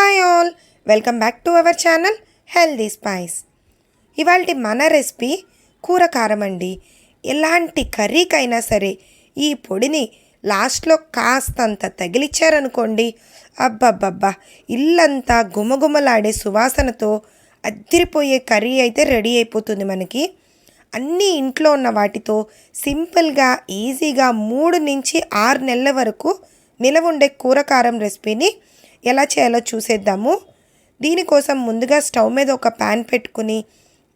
Hi all. Welcome back to our channel healthy spice. ఇవాళ మన recipe కూర కారం అండి. ఎలాంటి కర్రీకైనా సరే ఈ పొడిని లాస్ట్లో కాస్తంత తగిలిచ్చారనుకోండి అబ్బబ్బబ్బా ఇల్లంతా గుమగుమలాడే సువాసనతో అద్దిరిపోయే కర్రీ అయితే రెడీ అయిపోతుంది మనకి. అన్నీ ఇంట్లో ఉన్న వాటితో సింపుల్గా ఈజీగా మూడు నుంచి ఆరు నెలల వరకు నిలవుండే కూరకారం రెసిపీని ఎలా చేయాలో చూసేద్దాము. దీనికోసం ముందుగా స్టవ్ మీద ఒక ప్యాన్ పెట్టుకుని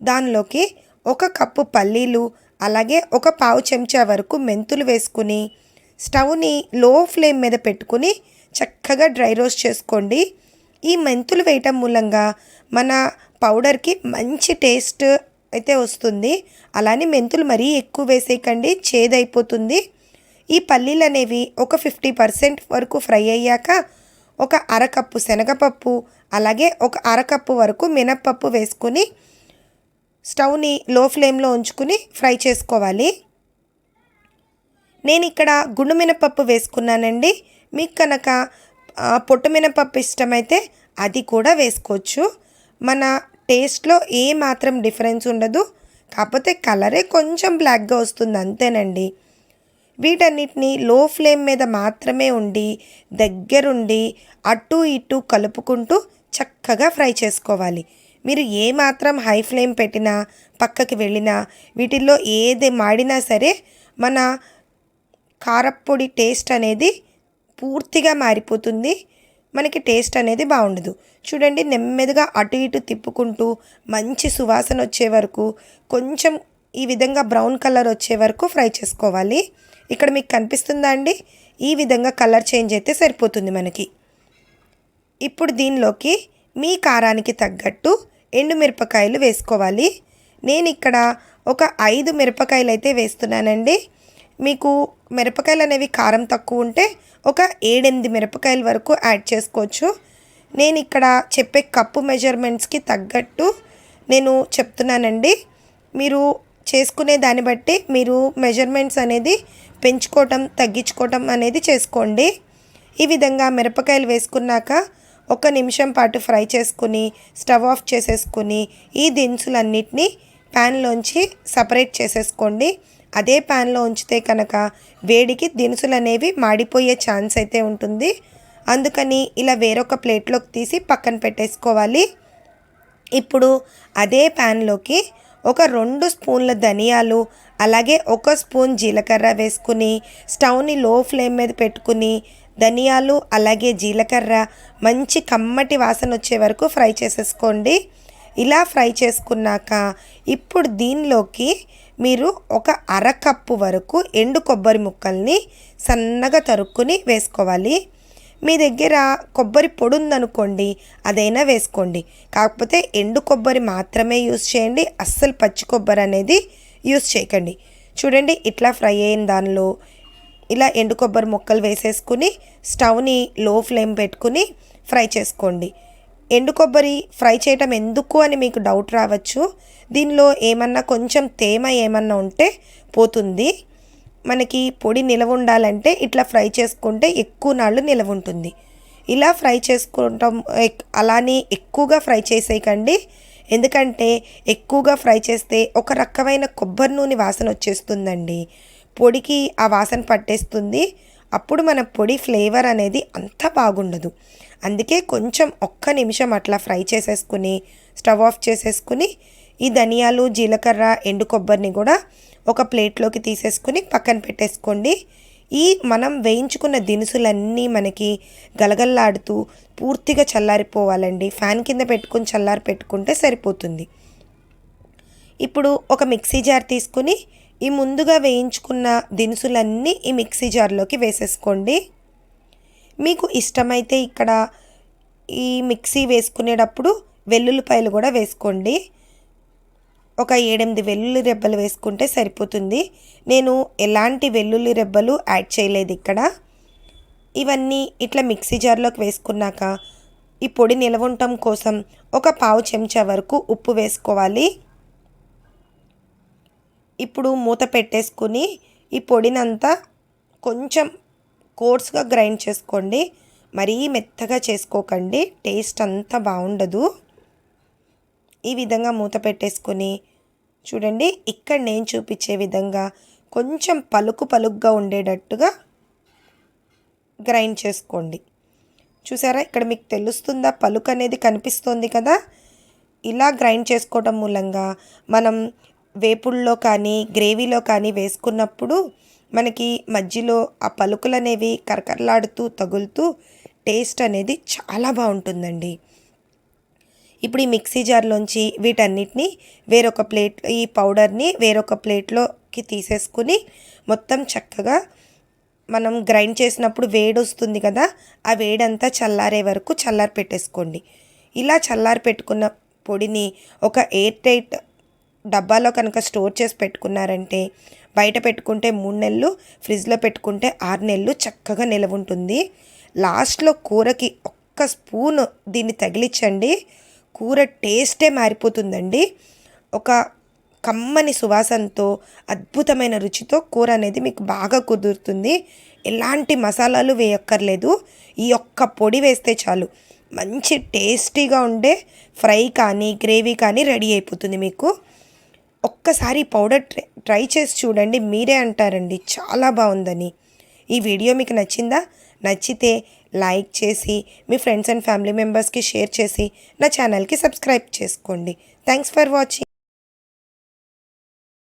దానిలోకి ఒక కప్పు పల్లీలు అలాగే ఒక పావు చెంచా వరకు మెంతులు వేసుకుని స్టవ్ని లో ఫ్లేమ్ మీద పెట్టుకుని చక్కగా డ్రై రోస్ట్ చేసుకోండి. ఈ మెంతులు వేయటం మూలంగా మన పౌడర్కి మంచి టేస్ట్ అయితే వస్తుంది. అలానే మెంతులు మరీ ఎక్కువ వేసేయకండి చేదైపోతుంది. ఈ పల్లీలు అనేవి ఒక ఫిఫ్టీ పర్సెంట్ వరకు ఫ్రై అయ్యాక ఒక అరకప్పు శనగపప్పు అలాగే ఒక అరకప్పు వరకు మినప్పప్పు వేసుకుని స్టవ్ని లో ఫ్లేమ్లో ఉంచుకుని ఫ్రై చేసుకోవాలి. నేను ఇక్కడ గుండు మినపప్పు వేసుకున్నానండి. మీకు కనుక పొట్టు మినపప్పు ఇష్టమైతే అది కూడా వేసుకోవచ్చు. మన టేస్ట్లో ఏ మాత్రం డిఫరెన్స్ ఉండదు. కాకపోతే కలరే కొంచెం బ్లాక్గా వస్తుంది అంతేనండి. వీటన్నిటిని లో ఫ్లేమ్ మీద మాత్రమే ఉండి దగ్గరుండి అటు ఇటు కలుపుకుంటూ చక్కగా ఫ్రై చేసుకోవాలి. మీరు ఏ మాత్రం హై ఫ్లేమ్ పెట్టినా పక్కకి వెళ్ళినా వీటిల్లో ఏది మాడినా సరే మన కారప్పొడి టేస్ట్ అనేది పూర్తిగా మారిపోతుంది. మనకి టేస్ట్ అనేది బాగుండదు. చూడండి నెమ్మదిగా అటు ఇటు తిప్పుకుంటూ మంచి సువాసన వచ్చే వరకు కొంచెం ఈ విధంగా బ్రౌన్ కలర్ వచ్చే వరకు ఫ్రై చేసుకోవాలి. ఇక్కడ మీకు కనిపిస్తుందా అండి? ఈ విధంగా కలర్ చేంజ్ అయితే సరిపోతుంది మనకి. ఇప్పుడు దీనిలోకి మీ కారానికి తగ్గట్టు ఎండు మిరపకాయలు వేసుకోవాలి. నేను ఇక్కడ ఒక ఐదు మిరపకాయలు అయితే వేస్తున్నానండి. మీకు మిరపకాయలు అనేవి కారం తక్కువ ఉంటే ఒక ఏడెనిమిది మిరపకాయల వరకు యాడ్ చేసుకోవచ్చు. నేను ఇక్కడ చెప్పే కప్పు మెజర్మెంట్స్కి తగ్గట్టు నేను చెప్తున్నానండి. మీరు చేసుకునే దాన్ని బట్టి మీరు మెజర్మెంట్స్ అనేది పెంచుకోవటం తగ్గించుకోవటం అనేది చేసుకోండి. ఈ విధంగా మిరపకాయలు వేసుకున్నాక ఒక నిమిషం పాటు ఫ్రై చేసుకుని స్టవ్ ఆఫ్ చేసేసుకుని ఈ దినుసులన్నిటినీ ప్యాన్లోంచి సపరేట్ చేసేసుకోండి. అదే ప్యాన్లో ఉంచితే కనుక వేడికి దినుసులు అనేవి మాడిపోయే ఛాన్స్ అయితే ఉంటుంది. అందుకని ఇలా వేరొక ప్లేట్లోకి తీసి పక్కన పెట్టేసుకోవాలి. ఇప్పుడు అదే ప్యాన్లోకి ఒక రెండు స్పూన్ల ధనియాలు అలాగే ఒక స్పూన్ జీలకర్ర వేసుకుని స్టవ్ని లో ఫ్లేమ్ మీద పెట్టుకుని ధనియాలు అలాగే జీలకర్ర మంచి కమ్మటి వాసన వచ్చే వరకు ఫ్రై చేసేసుకోండి. ఇలా ఫ్రై చేసుకున్నాక ఇప్పుడు దీనిలోకి మీరు ఒక అరకప్పు వరకు ఎండు కొబ్బరి ముక్కల్ని సన్నగా తరుక్కుని వేసుకోవాలి. మీ దగ్గర కొబ్బరి పొడి ఉందనుకోండి అదైనా వేసుకోండి. కాకపోతే ఎండు కొబ్బరి మాత్రమే యూస్ చేయండి అస్సలు పచ్చి కొబ్బరి అనేది యూస్ చేయకండి. చూడండి ఇట్లా ఫ్రై అయిన దానిలో ఇలా ఎండు కొబ్బరి ముక్కలు వేసేసుకుని స్టవ్ని లో ఫ్లేమ్ పెట్టుకుని ఫ్రై చేసుకోండి. ఎండు కొబ్బరి ఫ్రై చేయటం ఎందుకు అని మీకు డౌట్ రావచ్చు. దీనిలో ఏమన్నా కొంచెం తేమ ఏమన్నా ఉంటే పోతుంది. మనకి పొడి నిలవ ఉండాలంటే ఇట్లా ఫ్రై చేసుకుంటే ఎక్కువ నాళ్ళు నిలవ ఉంటుంది. ఇలా ఫ్రై చేసుకుంటాం అలానే ఎక్కువగా ఫ్రై చేసేయకండి. ఎందుకంటే ఎక్కువగా ఫ్రై చేస్తే ఒక రకమైన కొబ్బరి నూనె వాసన వచ్చేస్తుందండి. పొడికి ఆ వాసన పట్టేస్తుంది. అప్పుడు మన పొడి ఫ్లేవర్ అనేది అంత బాగుండదు. అందుకే కొంచెం ఒక్క నిమిషం అట్లా ఫ్రై చేసేసుకుని స్టవ్ ఆఫ్ చేసేసుకుని ఈ ధనియాలు జీలకర్ర ఎండు కొబ్బరిని కూడా ఒక ప్లేట్లోకి తీసేసుకుని పక్కన పెట్టేసుకోండి. ఈ మనం వేయించుకున్న దినుసులన్నీ మనకి గలగల్లాడుతూ పూర్తిగా చల్లారిపోవాలండి. ఫ్యాన్ కింద పెట్టుకుని చల్లారి పెట్టుకుంటే సరిపోతుంది. ఇప్పుడు ఒక మిక్సీ జార్ తీసుకుని ఈ ముందుగా వేయించుకున్న దినుసులన్నీ ఈ మిక్సీ జార్లోకి వేసేసుకోండి. మీకు ఇష్టమైతే ఇక్కడ ఈ మిక్సీ వేసుకునేటప్పుడు వెల్లుల్లిపాయలు కూడా వేసుకోండి. ఒక ఏడెనిమిది వెల్లుల్లి రెబ్బలు వేసుకుంటే సరిపోతుంది. నేను ఎలాంటి వెల్లుల్లి రెబ్బలు యాడ్ చేయలేదు ఇక్కడ. ఇవన్నీ ఇట్లా మిక్సీ జార్లోకి వేసుకున్నాక ఈ పొడి నిలవ ఉండటం కోసం ఒక పావు చెంచా వరకు ఉప్పు వేసుకోవాలి. ఇప్పుడు మూత పెట్టేసుకుని ఈ పొడినంతా కొంచెం కోర్స్గా గ్రైండ్ చేసుకోండి. మరీ మెత్తగా చేసుకోకండి. టేస్ట్ అంతా బాగుండదు. ఈ విధంగా మూత పెట్టేసుకొని చూడండి ఇక్కడ నేను చూపించే విధంగా కొంచెం పలుకు పలుకుగా ఉండేటట్టుగా గ్రైండ్ చేసుకోండి. చూసారా ఇక్కడ మీకు తెలుస్తుందా పలుకు అనేది కనిపిస్తుంది కదా? ఇలా గ్రైండ్ చేసుకోవడం మూలంగా మనం వేపుల్లో కానీ గ్రేవీలో కానీ వేసుకున్నప్పుడు మనకి మధ్యలో ఆ పలుకులు అనేవి కరకరలాడుతూ తగులుతూ టేస్ట్ అనేది చాలా బాగుంటుందండి. ఇప్పుడు ఈ మిక్సీ జార్లోంచి వీటన్నిటిని వేరొక ప్లేట్ ఈ పౌడర్ని వేరొక ప్లేట్లోకి తీసేసుకుని మొత్తం చక్కగా మనం గ్రైండ్ చేసినప్పుడు వేడి వస్తుంది కదా ఆ వేడంతా చల్లారే వరకు చల్లారి పెట్టేసుకోండి. ఇలా చల్లారి పెట్టుకున్న పొడిని ఒక ఎయిర్ టైట్ డబ్బాలో కనుక స్టోర్ చేసి పెట్టుకున్నారంటే బయట పెట్టుకుంటే మూడు నెలలు ఫ్రిడ్జ్లో పెట్టుకుంటే ఆరు నెలలు చక్కగా నిలవ ఉంటుంది లాస్ట్లో కూరకి ఒక్క స్పూన్ దీన్ని తగిలించండి. కూర టేస్టే మారిపోతుందండి. ఒక కమ్మని సువాసనతో అద్భుతమైన రుచితో కూర అనేది మీకు బాగా కుదురుతుంది. ఎలాంటి మసాలాలు వేయక్కర్లేదు. ఈ ఒక్క పొడి వేస్తే చాలు. మంచి టేస్టీగా ఉండే ఫ్రై కానీ గ్రేవీ కానీ రెడీ అయిపోతుంది మీకు. ఒక్కసారి పౌడర్ ట్రై ట్రై చేసి చూడండి. మీరే అంటారండి చాలా బాగుందని. ఈ వీడియో మీకు నచ్చిందా? నచ్చితే లైక్ చేసి మీ ఫ్రెండ్స్ అండ్ ఫ్యామిలీ మెంబర్స్కి షేర్ చేసి నా ఛానల్కి సబ్స్క్రైబ్ చేసుకోండి. Thanks for watching.